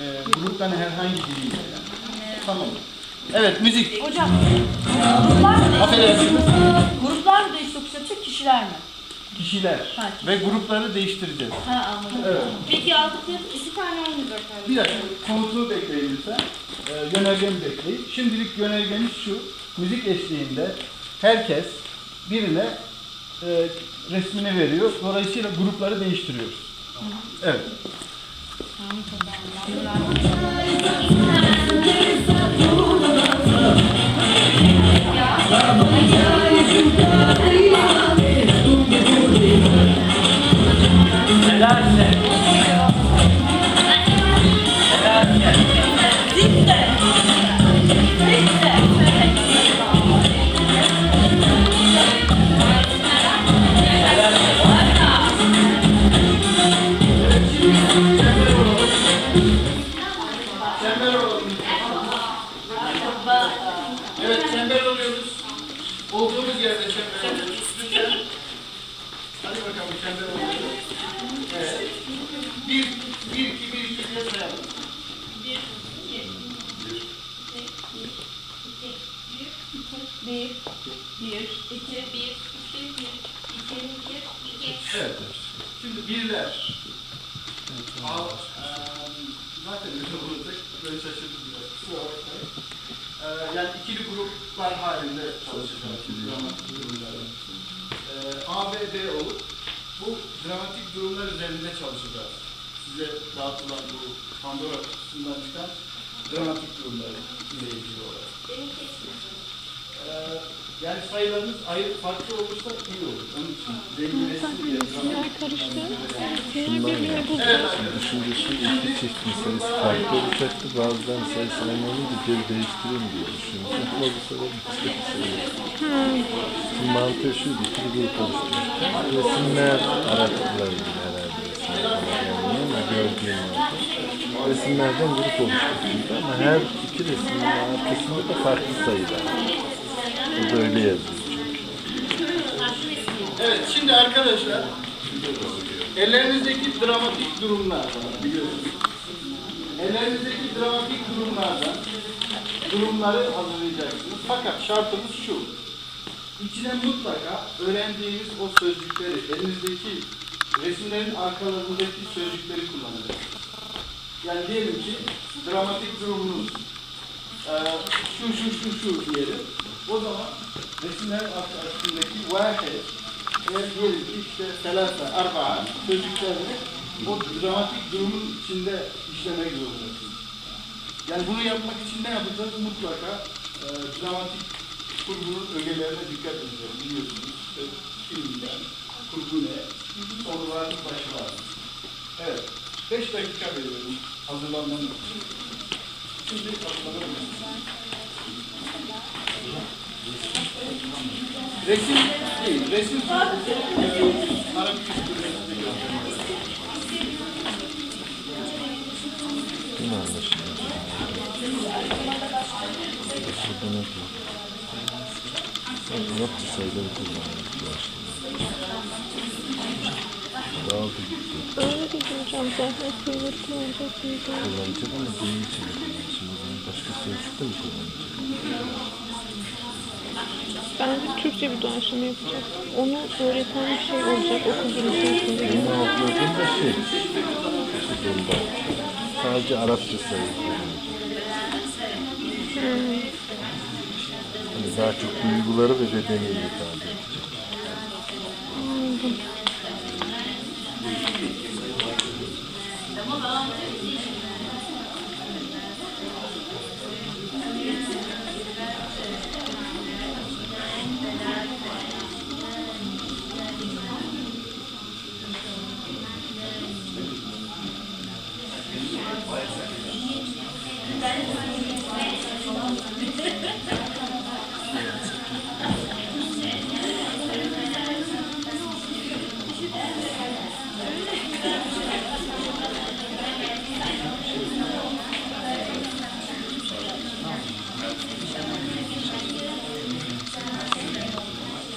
e, gruptan herhangi biriyle. Yani. Tamam. Evet müzik. Hocam gruplar mı? Affedersiniz. Gruplar mı değiş tokuş yapacak kişiler mi? Kişiler Ha. ve grupları değiştireceğiz. Ha anladım. Evet. Peki altı kıyafet iki tane olmayacak galiba. Bir dakika komutu bekleyin lütfen. Ee, yönergemi bekleyin. Şimdilik yönergemiz şu. Müzik eşliğinde herkes birine e, resmini veriyor. Dolayısıyla grupları değiştiriyoruz. Evet. Çember Evet çember oluyoruz. Olduğumuz yerde çember oluyoruz. Lütfen. Hadi bakalım çember oluyoruz. Evet. Bir, bir, iki, bir, iki diye sayalım. Bir, bir, İki, bir, iki, bir, iki, bir, iki. Evet. Şimdi birler. Al, zaten öyle olacak. Böyle şaşırdım biraz. Kusura bakmayın. Eee, yani ikili gruplar halinde çalışacağız. Dramatik durumlarda. Eee, A ve B olup bu dramatik durumlar üzerinde çalışacağız. Size dağıtılan bu Pandora kutusundan çıkan dramatik durumlar ile ilgili olarak. Benim kesin. Eee, yani sayılarınız ayrı farklı olursa iyi olur. Onun için zenginleşsin diye karıştı. Evet arkadaşlar. Meselesi farklı olacaktı. Bazılarının sayısı aynı olunca geri değiştireyim diye düşünmüş. Ama bu sefer ikisi de sayı. Şimdi mantığı şuydu, ikili grup oluşturmuşlar. Resimler araçlarıydı herhalde resimler. Gördüğüm vardı. Resimlerden grup oluşturmuşlar ama her iki resmin arkasında da farklı sayılar. O da öyle yazıyor. Evet, şimdi arkadaşlar ellerinizdeki dramatik durumlar biliyorsunuz. Ellerinizdeki dramatik durumlardan durumları hazırlayacaksınız. Fakat şartımız şu. İçine mutlaka öğrendiğiniz o sözcükleri, elinizdeki resimlerin arkalarındaki sözcükleri kullanacaksınız. Yani diyelim ki dramatik durumunuz eee, şu şu şu şu diyelim. O zaman resimlerin arkasındaki vahed eğer diyelim ki işte selasa, arba'a sözcüklerini o dramatik durumun içinde işlemek zorundasınız. Yani bunu yapmak için ne yapacağız? Mutlaka eee dramatik kurgunun ögelerine dikkat edeceğiz. Biliyorsunuz işte filmden, kurgu ne, soruların başı var. Evet. Beş dakika veriyorum hazırlanmanız için. Şimdi hazırlanabilirsiniz. Resim değil, resim e, Arap kültüründe göstermek. Arapça sayıları kullanmak başlıyor. Dağıldı gitti. Öyle dedi hocam zaten sayıları kullanacak mıydı? Kullanacak ama benim için de kullanacak. O zaman başka sözcük de mi kullanacak? Bence Türkçe bir doğaçlama yapacak. Onu öğreten bir şey olacak okulun içerisinde. Benim anladığım da şey, işte bunda. Sadece Arapça sayı kullanacak. Yani daha çok duyguları ve bedeni ifade edecek.